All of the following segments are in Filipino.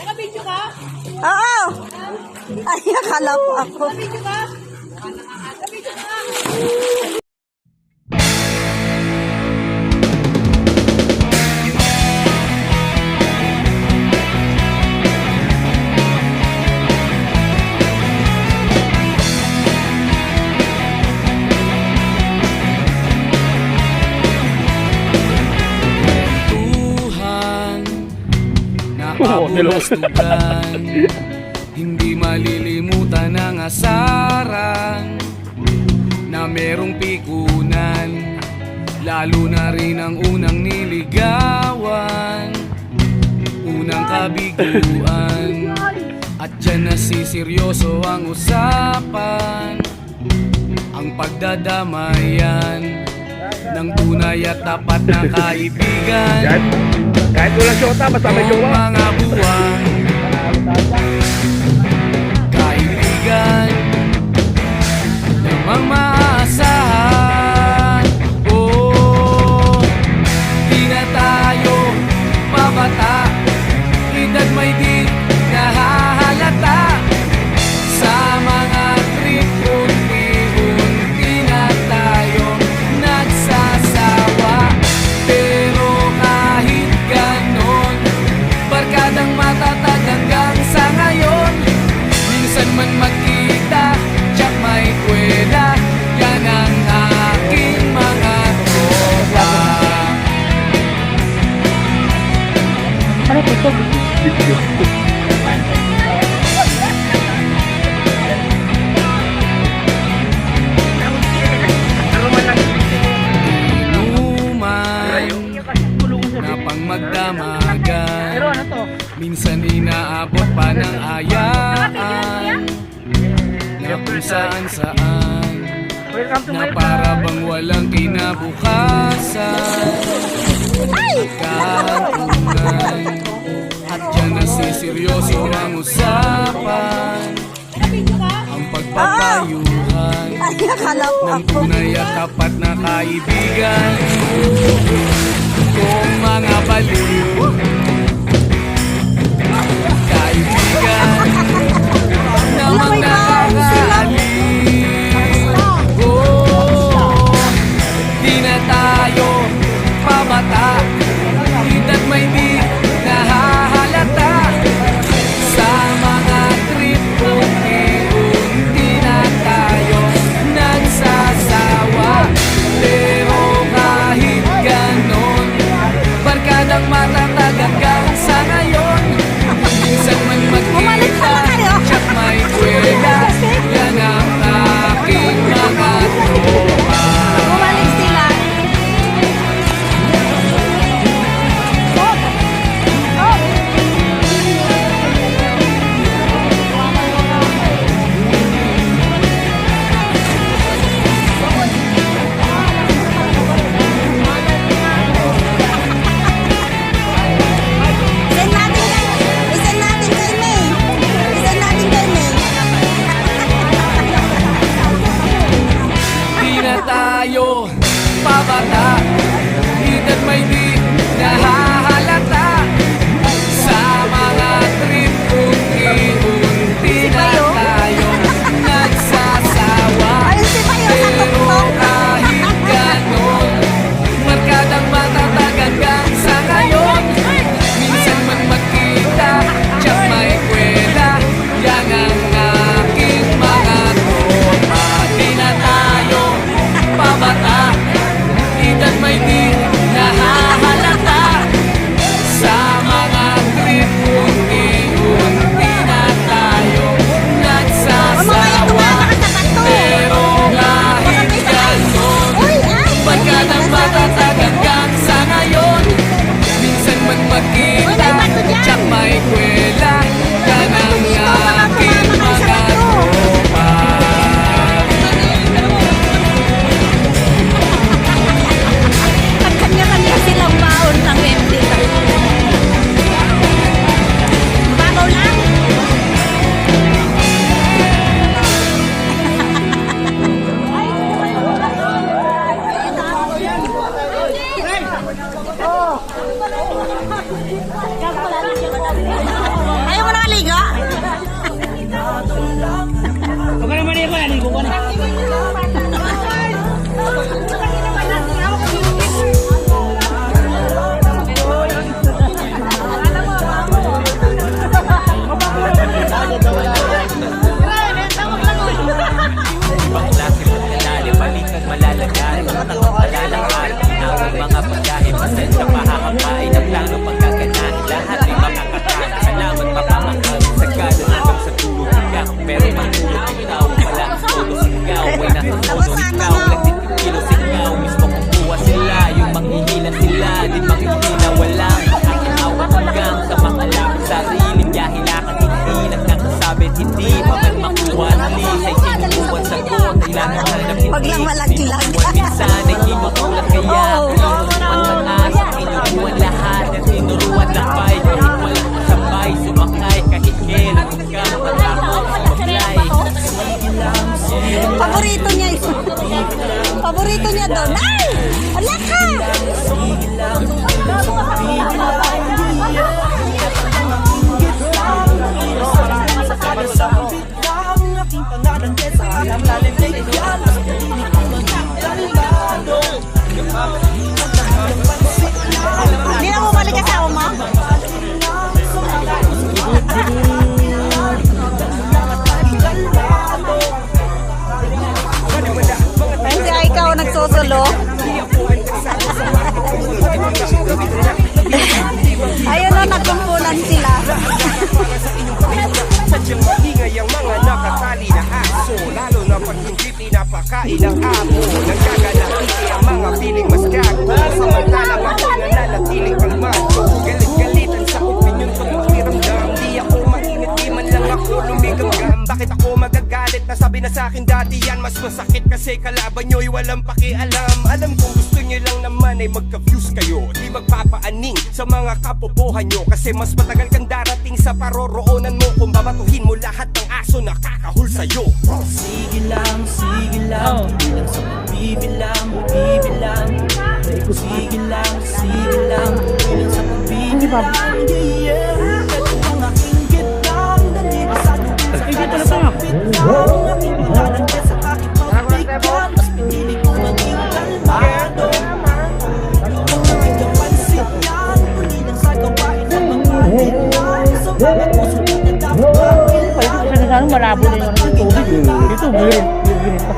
Nakabidyo ka? Oo! Ay, akala ko ako. Nakabidyo ka? Nakabidyo ka? Kabulastugan Hindi malilimutan ang asaran Na merong pikunan Lalo na rin ang unang niligawan. Unang kabiguan At dyan nasiseryoso ang usapan. Ang pagdadamayan ng tunay at tapat na kaibigan Yan. Kahit walang syota, basta may jowa. mga buwan Kaibigan Namang maaasahan Minsan man magkita Tsak may kwela. Yan ang aking mga tropa Inuman Na pang magdamagan. Minsan inaabot pa ng kung saan saan Na para bang walang kinabukasan. Kahantungan At dyan nasiseryoso ang usapan? Ang pagpapayuhan. Ko ng tunay at tapat na kaibigan. Kung mga baliw Kaibigan Namang Alam pabata Ayaw mo nakaligo? Huwag ka naman ako, naligo ko na. Hindi na bumalik asawa mo? Ay, ikaw nagsusulo. Pinapakain ang amo Nagkagalaki ang mga piling mas gago. Samantalang ako nananatiling kalmado Galit-galitan sa opinion ko't makiramdam Di ako mainit, di man lang ako lumigamgam. Bakit ako magagalit? Nasabi na sa akin dati yan Mas masakit kasi kalaban nyo'y walang pakialam. Alam kong gusto nyo lang naman ay magka-views kayo. Di magpapaaning sa mga kapobohan nyo. Kasi mas matagal kang darating sa paroroonan mo Kung babatuhin mo lahat ng aso na kakahul sa'yo. Sige lang, sige puso na dapat makilang Sana malabo na yung ano, tubig. Dito, birin. Birin pa.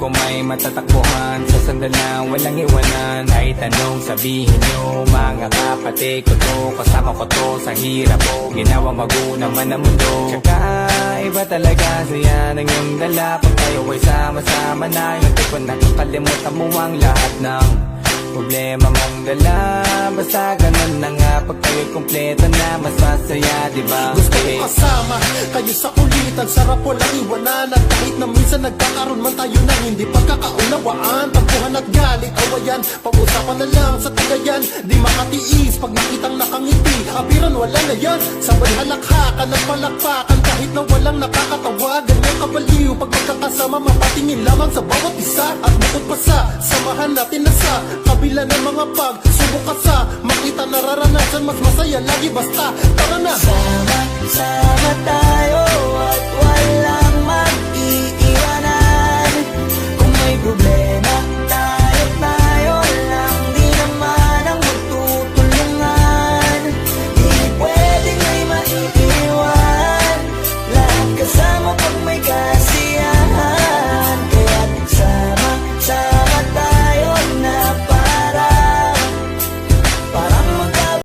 Ko may matatakbuhan. Sa sandalang walang iwanan Kahit anong sabihin nyo Mga kapatid ko to Kasama ko to sa hirap ko. Ginawa maguna man ang mundo. Tsaka iba talaga Saya ng iyong dala. Pag tayo ay sama-sama na Hindi ko nakakalimutan mo ang lahat ng Problema mong dala. Basta ganun na nga Pag tayo'y kompleto na Mas masaya diba Gusto ko kasama kayo sa uli Ngunit ang sarap walang iwanan. At kahit na minsan nagkakaroon man tayo ng hindi pagkakaunawaan. Tampuhan at galit, awayan. Pag-usapan na lang sa tagayan. Di makatiis pag nakitang nakangiti. Abiran wala na yan. Sabay halakhakan at palakpakan. Kahit na walang nakakatawa Ganyan kabaliw. Pag magkakasama mapatingin lamang sa bawat isa. At bukod pa sa samahan natin na sa Kabila ng mga pag Subok ka sa makita minsan mas masaya lagi basta. Tara na. Sama, sama tayo at wala